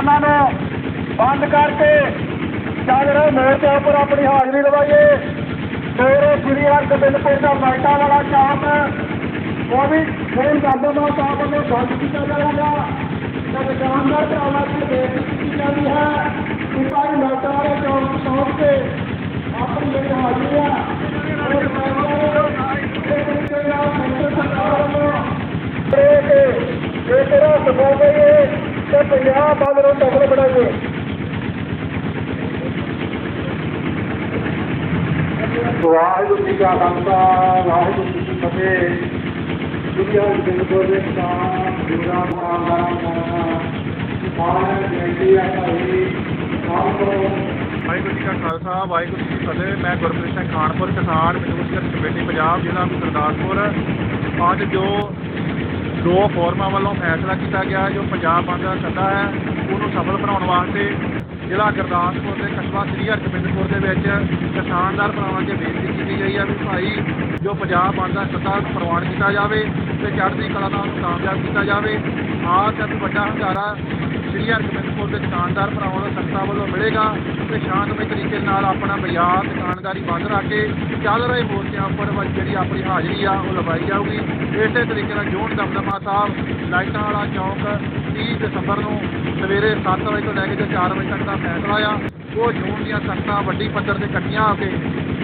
ਦੁਕਾਨਾਂ ਨੇ ਬੰਦ ਕਰਕੇ ਚੱਲ ਰਹੇ ਮੋਰਚੇ ਉੱਪਰ ਆਪਣੀ ਹਾਜ਼ਰੀ ਲਵਾਈਏ ਮੇਰੇ ਸ੍ਰੀ ਹਰਗੋਬਿੰਦਪੁਰ ਦਾ ਲਾਈਟਾਂ ਵਾਲਾ ਕੰਮ ਉਹ ਵੀ ਫੇਰ ਜਾਂਦਾ ਦਾ ਕੰਮ ਨੂੰ ਬੰਦ ਕੀਤਾ ਜਾਊਗਾ ਤੇ ਦੁਕਾਨਦਾਰ ਭਰਾਵਾਂ ਨੂੰ ਬੇਨਤੀ ਕੀਤੀ ਜਾਂਦੀ ਹੈ। ਪੰਜਾਬ ਬੰਦ ਨੂੰ ਸਫਲ ਬਣਾਈਏ। ਵਾਹਿਗੁਰੂ ਜੀ ਕਾ ਖਾਲਸਾ ਵਾਹਿਗੁਰੂ ਜੀ ਕੀ ਫਤਿਹ। ਦੁਨੀਆ ਦੇ ਕੋਲੇ ਤਾਂ ਦੁਨੀਆ ਮੁਰਾਦਾਂ ਦਾ ਸਾਰਿਆਂ ਬੇਨਤੀ ਹੈ ਭਾਈ ਆਪ ਕਰੋ ਵਾਹਿਗੁਰੂ ਜੀ ਕਾ ਖਾਲਸਾ ਵਾਹਿਗੁਰੂ ਜੀ ਕੀ ਫਤਿਹ। ਮੈਂ ਗੁਰਪ੍ਰੀਤ ਸਿੰਘ ਖਾਨਪੁਰ ਕਿਸਾਨ ਮਜ਼ਦੂਰ ਸੰਘਰਸ਼ ਕਮੇਟੀ ਪੰਜਾਬ ਜ਼ਿਲ੍ਹਾ ਗੁਰਦਾਸਪੁਰ ਅੱਜ ਜੋ ਦੋ ਫੋਰਮਾਂ ਵੱਲੋਂ ਫੈਸਲਾ ਕੀਤਾ ਗਿਆ ਜੋ ਪੰਜਾਬ ਬੰਦ ਦਾ ਸੱਦਾ ਹੈ, ਉਹਨੂੰ ਸਫਲ ਬਣਾਉਣ ਵਾਸਤੇ ਜ਼ਿਲ੍ਹਾ ਗੁਰਦਾਸਪੁਰ ਦੇ ਕਸਬਾ ਸ੍ਰੀ ਹਰਗੋਬਿੰਦਪੁਰ ਦੇ ਵਿੱਚ ਕਿਸਾਨਦਾਰ ਭਰਾਵਾਂ ਅੱਗੇ ਬੇਨਤੀ ਕੀਤੀ ਗਈ ਹੈ ਵੀ ਭਾਈ, ਜੋ ਪੰਜਾਬ ਬੰਦ ਦਾ ਸੱਦਾ ਪ੍ਰਵਾਨ ਕੀਤਾ ਜਾਵੇ ਤੇ ਚੜ੍ਹਦੀ ਕਲਾ ਨਾਲ ਕਾਮਯਾਬ ਕੀਤਾ ਜਾਵੇ। ਆਹ ਤੇ ਵੱਡਾ ਹੰਗਾਰਾ ਸ੍ਰੀ ਹਰਗੋਬਿੰਦਪੁਰ ਦੇ ਦੁਕਾਨਦਾਰ ਭਰਾਵਾਂ ਨੂੰ ਸੰਸਥਾ ਵੱਲੋਂ ਮਿਲੇਗਾ ਤੇ ਸ਼ਾਂਤਮਈ ਤਰੀਕੇ ਨਾਲ ਆਪਣਾ ਬਾਜ਼ਾਰ, ਦੁਕਾਨਦਾਰੀ ਬੰਦ ਰੱਖ ਕੇ ਚੱਲ ਰਹੇ ਮੋਰਚਿਆਂ ਉੱਪਰ ਵੱਲ ਜਿਹੜੀ ਆਪਣੀ ਹਾਜ਼ਰੀ ਆ, ਉਹ ਲਵਾਈ ਜਾਊਗੀ। ਇਸੇ ਤਰੀਕੇ ਨਾਲ ਜੋਨ ਦਮਦਮਾ ਸਾਹਿਬ, ਲਾਈਟਾਂ ਵਾਲਾ ਚੌਂਕ 30 ਦਸੰਬਰ ਨੂੰ ਸਵੇਰੇ 7 ਵਜੇ ਤੋਂ ਲੈ ਕੇ ਤੇ 4 ਵਜੇ ਤੱਕ ਦਾ ਫੈਸਲਾ ਆ। ਉਹ ਜੂਨ ਦੀਆਂ ਸੰਗਤਾਂ ਵੱਡੀ ਪੱਧਰ ਤੇ ਇਕੱਠੀਆਂ ਹੋ ਕੇ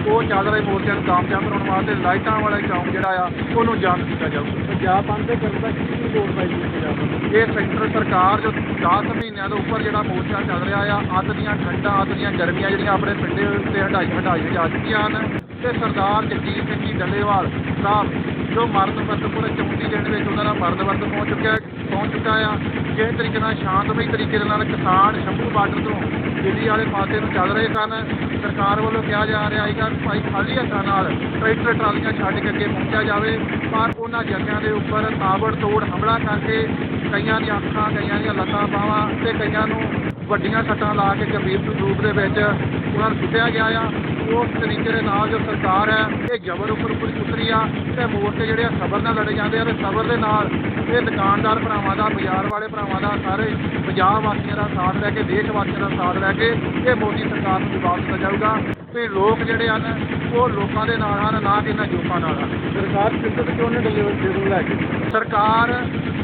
ਉਹ ਚੱਲ ਰਹੇ ਮੋਰਚਿਆਂ ਨੂੰ ਕਾਮਯਾਬ ਬਣਾਉਣ ਵਾਸਤੇ ਲਾਈਟਾਂ ਵਾਲਾ ਚੌਕ ਜਿਹੜਾ ਆ ਉਹਨੂੰ ਜਾਮ ਕੀਤਾ ਜਾਊਗਾ ਪੰਜਾਬ ਬੰਦ ਦੇ ਕਰਨ ਦਾ ਕੀ ਲੋੜ ਪਈ ਹੈ ਪੰਜਾਬ ਇਹ ਸੈਂਟਰ ਸਰਕਾਰ ਜੋ 10 ਮਹੀਨਿਆਂ ਤੋਂ ਉੱਪਰ ਜਿਹੜਾ ਮੋਰਚਾ ਚੱਲ ਰਿਹਾ ਆ ਅੱਤ ਦੀਆਂ ਠੰਡਾਂ ਅੱਤ ਦੀਆਂ ਗਰਮੀਆਂ ਜਿਹੜੀਆਂ ਆਪਣੇ ਪਿੰਡੇ ਉੱਤੇ ਹਟਾਈ ਹਟਾਈ ਜਾ ਚੁੱਕੀਆਂ ਹਨ। ਤੇ ਸਰਦਾਰ ਜਗਜੀਤ ਸਿੰਘ ਜੀ ਡੱਲੇਵਾਲ ਸਾਹਿਬ ਜੋ ਮਰਨ ਵਰਤ ਪੂਰੇ 34 ਦਿਨ ਵਿੱਚ ਉਹਨਾਂ ਦਾ ਮਰਨ ਵਰਤ ਪਹੁੰਚ ਚੁੱਕਿਆ ਪਹੁੰਚ ਚੁੱਕਾ ਆ। ਜਿਸ ਤਰੀਕੇ ਨਾਲ ਸ਼ਾਂਤਮਈ ਤਰੀਕੇ ਦੇ ਨਾਲ ਕਿਸਾਨ ਸ਼ੰਭੂ ਬਾਰਡਰ ਤੋਂ ਦਿੱਲੀ ਵਾਲੇ ਪਾਸੇ ਨੂੰ ਚੱਲ ਰਹੇ ਸਨ। ਸਰਕਾਰ ਵੱਲੋਂ ਕਿਹਾ ਜਾ ਰਿਹਾ ਹੈਗਾ ਭਾਈ ਖਾਲੀ ਹੱਥਾਂ ਨਾਲ ਟਰੈਕਟਰ, ਟਰਾਲੀਆਂ ਛੱਡ ਕੇ ਅੱਗੇ ਪਹੁੰਚਿਆ ਜਾਵੇ। ਪਰ ਉਹਨਾਂ ਜਥਿਆਂ ਦੇ ਉੱਪਰ ਤਾਬੜ ਤੋੜ ਹਮਲਾ ਕਰਕੇ ਕਈਆਂ ਦੀਆਂ ਅੱਖਾਂ, ਕਈਆਂ ਦੀਆਂ ਲੱਤਾਂ, ਬਾਹਾਂ ਤੇ ਕਈਆਂ ਨੂੰ ਵੱਡੀਆਂ ਸੱਟਾਂ ਲਾ ਕੇ ਗੰਭੀਰ ਰੂਪ ਦੇ ਵਿੱਚ ਉਹਨਾਂ ਨੂੰ ਸੁੱਟਿਆ ਗਿਆ ਆ। ਉਸ ਤਰੀਕੇ ਦੇ ਨਾਲ ਜੋ ਸਰਕਾਰ ਹੈ, ਇਹ ਜ਼ਬਰ ਉੱਪਰ ਉੱਪਰ ਉਤਰੀ ਆ ਤੇ ਮੋਰਚੇ ਜਿਹੜੇ ਆ ਸਬਰ ਨਾਲ ਲੜੇ ਜਾਂਦੇ ਆ ਤੇ ਸਬਰ ਦੇ ਨਾਲ ਇਹ ਦੁਕਾਨਦਾਰ ਭਰਾਵਾਂ ਦਾ, ਬਾਜ਼ਾਰ ਵਾਲੇ ਭਰਾਵਾਂ ਦਾ, ਸਾਰੇ ਪੰਜਾਬ ਵਾਸੀਆਂ ਦਾ ਸਾਥ ਲੈ ਕੇ, ਦੇਸ਼ ਵਾਸੀਆਂ ਦਾ ਸਾਥ ਲੈ ਕੇ ਇਹ ਮੋਦੀ ਸਰਕਾਰ ਨੂੰ ਜਵਾਬ ਦਿੱਤਾ ਜਾਊਗਾ। ਵੀ ਲੋਕ ਜਿਹੜੇ ਹਨ ਉਹ ਲੋਕਾਂ ਦੇ ਨਾਲ ਹਨ ਨਾ ਕਿ ਇਹਨਾਂ ਜੋਕਾਂ ਨਾਲ ਹਨ। ਸਰਕਾਰ ਕਿੱਥੇ ਕਿਉਂ ਨਹੀਂ ਡਿਲੀਵਰ ਨੂੰ ਲੈ ਕੇ? ਸਰਕਾਰ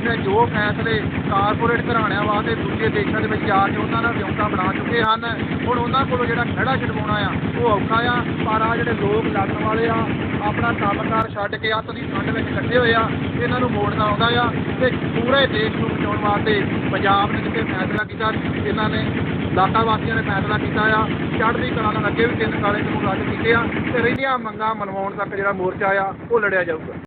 ਨੇ ਜੋ ਫੈਸਲੇ ਕਾਰਪੋਰੇਟ ਘਰਾਣਿਆਂ ਵਾਸਤੇ ਦੂਜੇ ਦੇਸ਼ਾਂ ਦੇ ਵਿੱਚ ਜਾ ਕੇ ਉਹਨਾਂ ਨਾਲ ਵਿਉਂਤਾ ਬਣਾ ਚੁੱਕੇ ਹਨ ਹੁਣ ਉਹਨਾਂ ਕੋਲੋਂ ਜਿਹੜਾ ਖੜਾ ਛਡਵਾਉਣਾ ਆ ਉਹ ਔਖਾ ਆ ਪਰ ਆ ਜਿਹੜੇ ਲੋਕ ਲੜਨ ਵਾਲੇ ਆ ਆਪਣਾ ਕੰਮਕਾਰ ਛੱਡ ਕੇ ਅੱਤ ਦੀ ਠੰਡ ਵਿੱਚ ਇਕੱਠੇ ਹੋਏ ਆ ਇਹਨਾਂ ਨੂੰ ਮੋੜਨਾ ਆਉਂਦਾ ਆ। ਤੇ ਪੂਰੇ ਦੇਸ਼ ਨੂੰ ਬਚਾਉਣ ਵਾਸਤੇ ਪੰਜਾਬ ਨੇ ਜਿੱਥੇ ਫੈਸਲਾ ਕੀਤਾ ਇਹਨਾਂ ਨੇ ਲਾਟਾ ਵਾਸੀਆਂ ਨੇ ਫੈਸਲਾ ਕੀਤਾ ਆ। ਚੜ੍ਹਦੀ ਕਲਾ ਨਾਲ ਅੱਗੇ ਵੀ ਤਿੰਨ ਕਾਲੇ ਕਾਨੂੰਨ ਰੱਦ ਕੀਤੇ ਆ ਤੇ ਰਹਿੰਦੀਆਂ ਮੰਗਾਂ ਮਨਵਾਉਣ ਤੱਕ ਜਿਹੜਾ ਮੋਰਚਾ ਆ, ਉਹ ਲੜਿਆ ਜਾਊਗਾ।